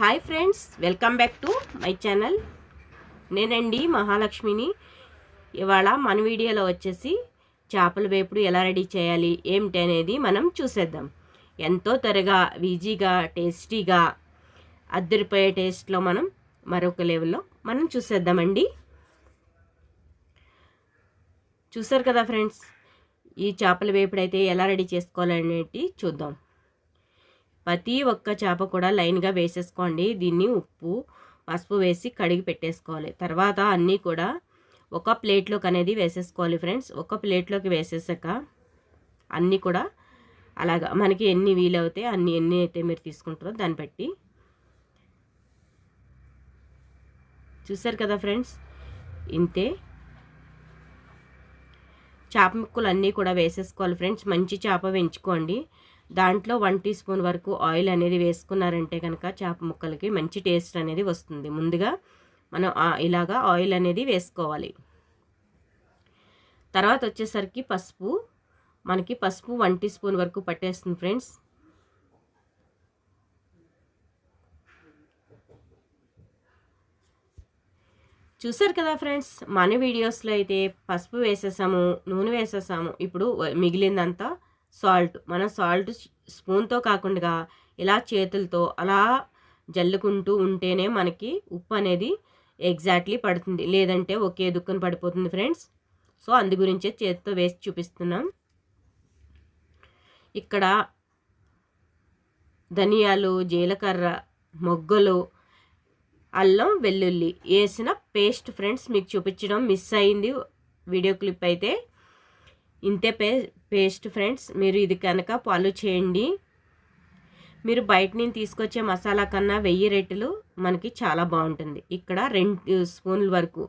Hi friends welcome back to my channel నేనండి మహాలక్ష్మిని. ఇవాళ మన వీడియోలో వచ్చేసి చేపల వేపుడు ఎలా రెడీ చేయాలి ఏమిటి అనేది మనం చూసేద్దాం. ఎంతో త్వరగా ఈజీగా టేస్టీగా అద్దరిపోయే టేస్ట్లో మనం మరొక లెవెల్లో మనం చూసేద్దామండి. చూసారు కదా ఫ్రెండ్స్ ఈ చేపల వేపుడు అయితే ఎలా రెడీ చేసుకోవాలనేది చూద్దాం. ప్రతి ఒక్క చేప కూడా లైన్గా వేసేసుకోండి. దీన్ని ఉప్పు పసుపు వేసి కడిగి పెట్టేసుకోవాలి. తర్వాత అన్నీ కూడా ఒక ప్లేట్లోకి అనేది వేసేసుకోవాలి ఫ్రెండ్స్. ఒక ప్లేట్లోకి వేసేసాక అన్నీ కూడా అలాగా మనకి ఎన్ని వీలవుతాయి అన్ని ఎన్ని అయితే మీరు తీసుకుంటారో దాన్ని బట్టి. చూసారు కదా ఫ్రెండ్స్? ఇంతే. చేప ముక్కలు అన్నీ కూడా వేసేసుకోవాలి ఫ్రెండ్స్. మంచి చేప పెంచుకోండి దాంట్లో వన్ టీ స్పూన్ వరకు ఆయిల్ అనేది వేసుకున్నారంటే కనుక చేప ముక్కలకి మంచి టేస్ట్ అనేది వస్తుంది. ముందుగా మనం ఇలాగా ఆయిల్ అనేది వేసుకోవాలి. తర్వాత వచ్చేసరికి పసుపు. మనకి పసుపు వన్ టీ స్పూన్ వరకు పట్టేస్తుంది ఫ్రెండ్స్. చూసారు కదా ఫ్రెండ్స్ మన వీడియోస్లో అయితే పసుపు వేసేసాము నూనె వేసేసాము. ఇప్పుడు మిగిలిందంతా సాల్ట్ మనం సాల్ట్ స్పూన్తో కాకుండా ఇలా చేతులతో అలా జల్లుకుంటూ ఉంటేనే మనకి ఉప్పు అనేది ఎగ్జాక్ట్లీ పడుతుంది. లేదంటే ఒకే దుక్కున పడిపోతుంది ఫ్రెండ్స్. సో అందు గురించే చేతితో వేసి చూపిస్తున్నాం. ఇక్కడ ధనియాలు జీలకర్ర మొగ్గలు అల్లం వెల్లుల్లి వేసిన పేస్ట్ ఫ్రెండ్స్ మీకు చూపించడం మిస్ అయింది. వీడియో క్లిప్ అయితే ఇంతే పే పేస్ట్ ఫ్రెండ్స్ మీరు ఇది కనుక ఫాలో చేయండి. మీరు బయట నుంచి తీసుకొచ్చే మసాలా కన్నా వెయ్యి రెట్లు మనకి చాలా బాగుంటుంది. ఇక్కడ రెండు స్పూన్ల వరకు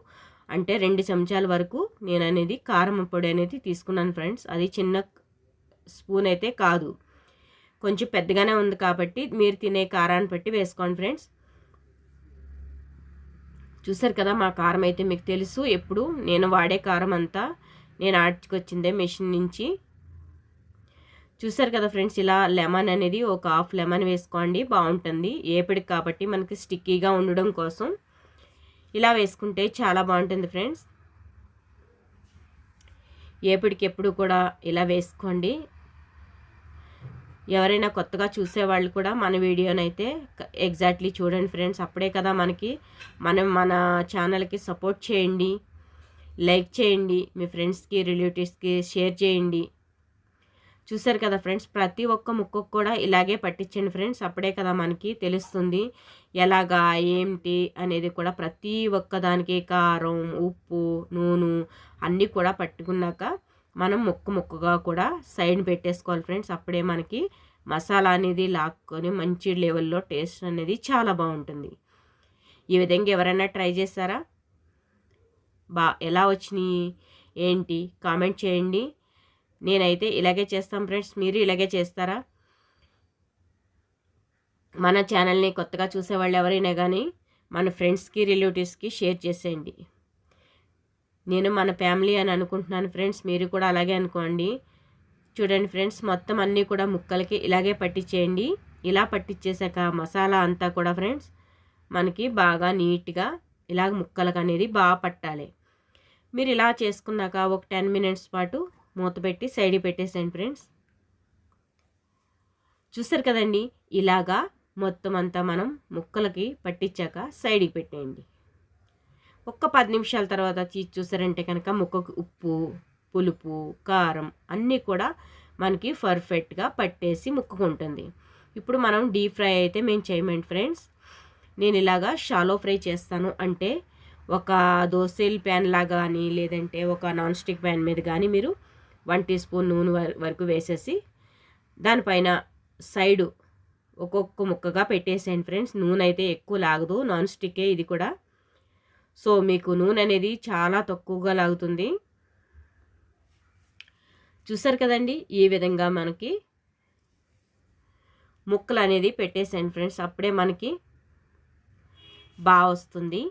అంటే రెండు చెంచాల వరకు నేను అనేది కారం పొడి అనేది తీసుకున్నాను ఫ్రెండ్స్. అది చిన్న స్పూన్ అయితే కాదు. కొంచెం పెద్దగానే ఉంది కాబట్టి మీరు తినే కారాన్ని బట్టి వేసుకోండి ఫ్రెండ్స్. చూసారు కదా మా కారం అయితే మీకు తెలుసు. ఎప్పుడు నేను వాడే కారం అంతా నేను ఆడ్చుకొచ్చిందే మెషిన్ నుంచి. చూసారు కదా ఫ్రెండ్స్ ఇలా లెమన్ అనేది ఒక హాఫ్ లెమన్ వేసుకోండి బాగుంటుంది. ఏపిడికి కాబట్టి మనకి స్టిక్కీగా ఉండడం కోసం ఇలా వేసుకుంటే చాలా బాగుంటుంది ఫ్రెండ్స్. ఏపిడికి ఎప్పుడు కూడా ఇలా వేసుకోండి. ఎవరైనా కొత్తగా చూసేవాళ్ళు కూడా మన వీడియోనైతే ఎగ్జాక్ట్లీ చూడండి ఫ్రెండ్స్. అప్పుడే కదా మనకి మనం మన ఛానల్కి సపోర్ట్ చేయండి. లైక్ చేయండి మీ ఫ్రెండ్స్కి రిలేటివ్స్కి షేర్ చేయండి. చూసారు కదా ఫ్రెండ్స్ ప్రతి ఒక్క ముక్కకు కూడా ఇలాగే పట్టించండి ఫ్రెండ్స్. అప్పుడే కదా మనకి తెలుస్తుంది ఎలాగా ఏంటి అనేది కూడా ప్రతి ఒక్క దానికి కారం ఉప్పు నూనె అన్నీ కూడా పట్టుకున్నాక మనం ముక్క ముక్కగా కూడా సైడ్ పెట్టేసుకోవాలి ఫ్రెండ్స్. అప్పుడే మనకి మసాలా అనేది లాక్కొని మంచి లెవెల్లో టేస్ట్ అనేది చాలా బాగుంటుంది. ఈ విధంగా ఎవరైనా ట్రై చేస్తారా బా ఎలా వచ్చినాయి ఏంటి కామెంట్ చేయండి. నేనైతే ఇలాగే చేస్తాం ఫ్రెండ్స్. మీరు ఇలాగే చేస్తారా? మన ఛానల్ని కొత్తగా చూసేవాళ్ళు ఎవరైనా కానీ మన ఫ్రెండ్స్కి రిలేటివ్స్కి షేర్ చేసేయండి. నేను మన ఫ్యామిలీ అని అనుకుంటున్నాను ఫ్రెండ్స్. మీరు కూడా అలాగే అనుకోండి. చూడండి ఫ్రెండ్స్ మొత్తం అన్నీ కూడా ముక్కలకి ఇలాగే పట్టించేయండి. ఇలా పట్టించేసాక మసాలా అంతా కూడా ఫ్రెండ్స్ మనకి బాగా నీట్గా ఇలాగ ముక్కలకు అనేది బాగా పట్టాలి. మీరు ఇలా చేసుకున్నాక ఒక టెన్ మినిట్స్ పాటు మూత పెట్టి సైడ్ పెట్టేసేయండి ఫ్రెండ్స్. చూసారు కదండి ఇలాగా మొత్తం అంతా మనం ముక్కలకి పట్టించాక సైడ్కి పెట్టేయండి. ఒక్క పది నిమిషాల తర్వాత తీసి చూసారంటే కనుక ముక్కకు ఉప్పు పులుపు కారం అన్నీ కూడా మనకి పర్ఫెక్ట్గా పట్టేసి ముక్కుకుంటుంది. ఇప్పుడు మనం డీప్ ఫ్రై అయితే మేము చేయమండి ఫ్రెండ్స్. నేను ఇలాగా షాలో ఫ్రై చేస్తాను అంటే ఒక దోశల ప్యాన్ లాగా కానీ లేదంటే ఒక నాన్ స్టిక్ ప్యాన్ మీద కానీ మీరు వన్ టీ స్పూన్ నూనె వరకు వేసేసి దానిపైన సైడు ఒక్కొక్క ముక్కగా పెట్టేసేయండి ఫ్రెండ్స్. నూనె అయితే ఎక్కువ లాగదు నాన్ స్టిక్కే ఇది కూడా. సో మీకు నూనె అనేది చాలా తక్కువగా లాగుతుంది. చూసారు కదండి ఈ విధంగా మనకి ముక్కలు అనేది పెట్టేసేయండి ఫ్రెండ్స్. అప్పుడే మనకి బాగా వస్తుంది.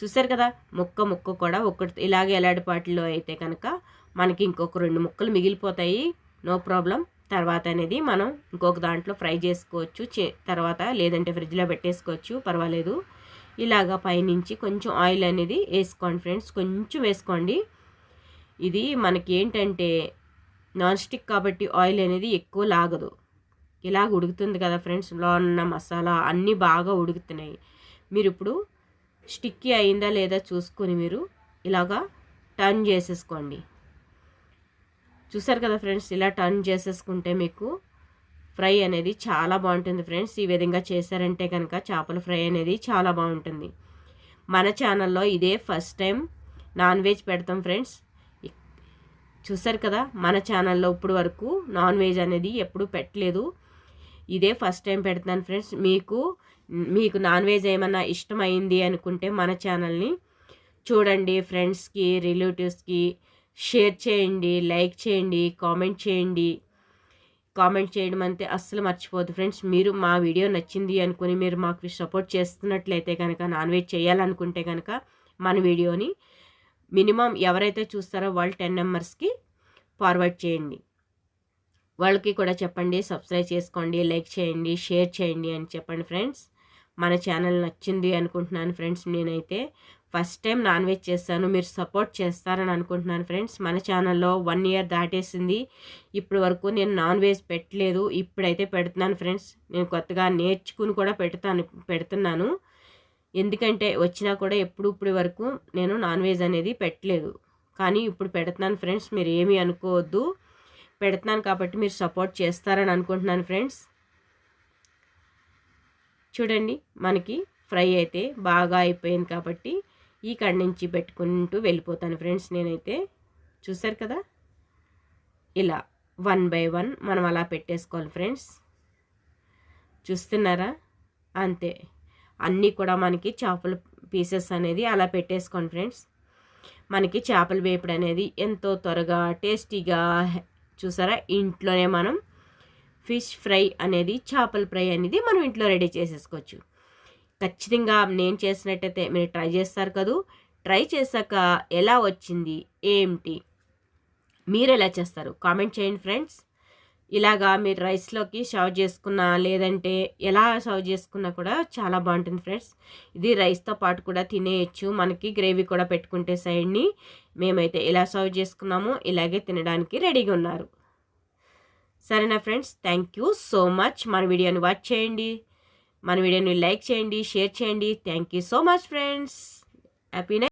చూసారు కదా ముక్క ముక్క కూడా ఒకటి ఇలాగే ఎలాడిపాటిలో అయితే కనుక మనకి ఇంకొక రెండు ముక్కలు మిగిలిపోతాయి నో ప్రాబ్లం. తర్వాత అనేది మనం ఇంకొక దాంట్లో ఫ్రై చేసుకోవచ్చు తర్వాత లేదంటే ఫ్రిడ్జ్లో పెట్టేసుకోవచ్చు పర్వాలేదు. ఇలాగా పైనుంచి కొంచెం ఆయిల్ అనేది వేసుకోండి ఫ్రెండ్స్ కొంచెం వేసుకోండి. ఇది మనకి ఏంటంటే నాన్ స్టిక్ కాబట్టి ఆయిల్ అనేది ఎక్కువ లాగదు. ఇలాగ ఉడుకుతుంది కదా ఫ్రెండ్స్లో ఉన్న మసాలా అన్నీ బాగా ఉడుకుతున్నాయి. మీరు ఇప్పుడు స్టిక్కీ అయిందా లేదా చూసుకొని మీరు ఇలాగా టర్న్ చేసేసుకోండి. చూసారు కదా ఫ్రెండ్స్ ఇలా టర్న్ చేసేసుకుంటే మీకు ఫ్రై అనేది చాలా బాగుంటుంది ఫ్రెండ్స్. ఈ విధంగా చేశారంటే కనుక చేపల ఫ్రై అనేది చాలా బాగుంటుంది. మన ఛానల్లో ఇదే ఫస్ట్ టైం నాన్ వెజ్ పెడతాం ఫ్రెండ్స్. చూసారు కదా మన ఛానల్లో ఇప్పుడు వరకు నాన్ వెజ్ అనేది ఎప్పుడు పెట్టలేదు. ఇదే ఫస్ట్ టైం పెడతాను ఫ్రెండ్స్. మీకు మీకు నాన్ వెజ్ ఏమన్నా ఇష్టమైంది అనుకుంటే మన ఛానల్ని చూడండి ఫ్రెండ్స్కి రిలేటివ్స్కి షేర్ చేయండి లైక్ చేయండి కామెంట్ చేయండి. కామెంట్ చేయడం అంతే అస్సలు మర్చిపోదు ఫ్రెండ్స్. మీరు మా వీడియో నచ్చింది అనుకుని మీరు మాకు సపోర్ట్ చేస్తున్నట్లయితే కనుక నాన్ వెజ్ చేయాలనుకుంటే కనుక మన వీడియోని మినిమం ఎవరైతే చూస్తారో వాళ్ళు టెన్ మెంబర్స్కి ఫార్వర్డ్ చేయండి. వాళ్ళకి కూడా చెప్పండి సబ్స్క్రైబ్ చేసుకోండి లైక్ చేయండి షేర్ చేయండి అని చెప్పండి ఫ్రెండ్స్ మన ఛానల్ నచ్చింది అనుకుంటున్నాను ఫ్రెండ్స్ నేనైతే. ఫస్ట్ టైం నాన్ వెజ్ చేస్తాను మీరు సపోర్ట్ చేస్తారని అనుకుంటున్నాను ఫ్రెండ్స్ మన ఛానల్లో వన్ ఇయర్ దాటేసింది. ఇప్పటి వరకు నేను నాన్ వెజ్ పెట్టలేదు ఇప్పుడైతే పెడుతున్నాను ఫ్రెండ్స్ నేను కొత్తగా నేర్చుకుని కూడా పెడతాను పెడుతున్నాను. ఎందుకంటే వచ్చినా కూడా ఎప్పుడు ఇప్పటి వరకు నేను నాన్ వెజ్ అనేది పెట్టలేదు. కానీ ఇప్పుడు పెడుతున్నాను ఫ్రెండ్స్ మీరు ఏమీ అనుకోవద్దు. పెడుతున్నాను కాబట్టి మీరు సపోర్ట్ చేస్తారని అనుకుంటున్నాను ఫ్రెండ్స్. చూడండి మనకి ఫ్రై అయితే బాగా అయిపోయింది కాబట్టి ఈ కాడి నుంచి పెట్టుకుంటూ వెళ్ళిపోతాను ఫ్రెండ్స్ నేనైతే. చూసారు కదా? ఇలా వన్ బై వన్ మనం అలా పెట్టేసుకోవాలి ఫ్రెండ్స్. చూస్తున్నారా? అంతే. అన్నీ కూడా మనకి చేపల పీసెస్ అనేది అలా పెట్టేసుకోండి ఫ్రెండ్స్. మనకి చేపల వేపుడు అనేది ఎంతో త్వరగా టేస్టీగా చూసారా? ఇంట్లోనే మనం ఫిష్ ఫ్రై అనేది చేపల ఫ్రై అనేది మనం ఇంట్లో రెడీ చేసేసుకోవచ్చు. ఖచ్చితంగా నేను చేసినట్టయితే మీరు ట్రై చేస్తారు కదూ. ట్రై చేశాక ఎలా వచ్చింది? ఏంటి? మీరు ఎలా చేస్తారు? కామెంట్ చేయండి ఫ్రెండ్స్. ఇలాగా మీరు రైస్లోకి సర్వ్ చేసుకున్నా లేదంటే ఎలా సర్వ్ చేసుకున్నా కూడా చాలా బాగుంటుంది ఫ్రెండ్స్. ఇది రైస్తో పాటు కూడా తినేయచ్చు. మనకి గ్రేవీ కూడా పెట్టుకుంటే సైడ్ని మేమైతే ఎలా సర్వ్ చేసుకున్నామో ఇలాగే తినడానికి రెడీగా ఉన్నారు. సరేనా friends? Thank you so much. మన వీడియోని వాచ్ చేయండి. మన వీడియోని లైక్ చేయండి షేర్ చేయండి. Thank you so much friends. Happy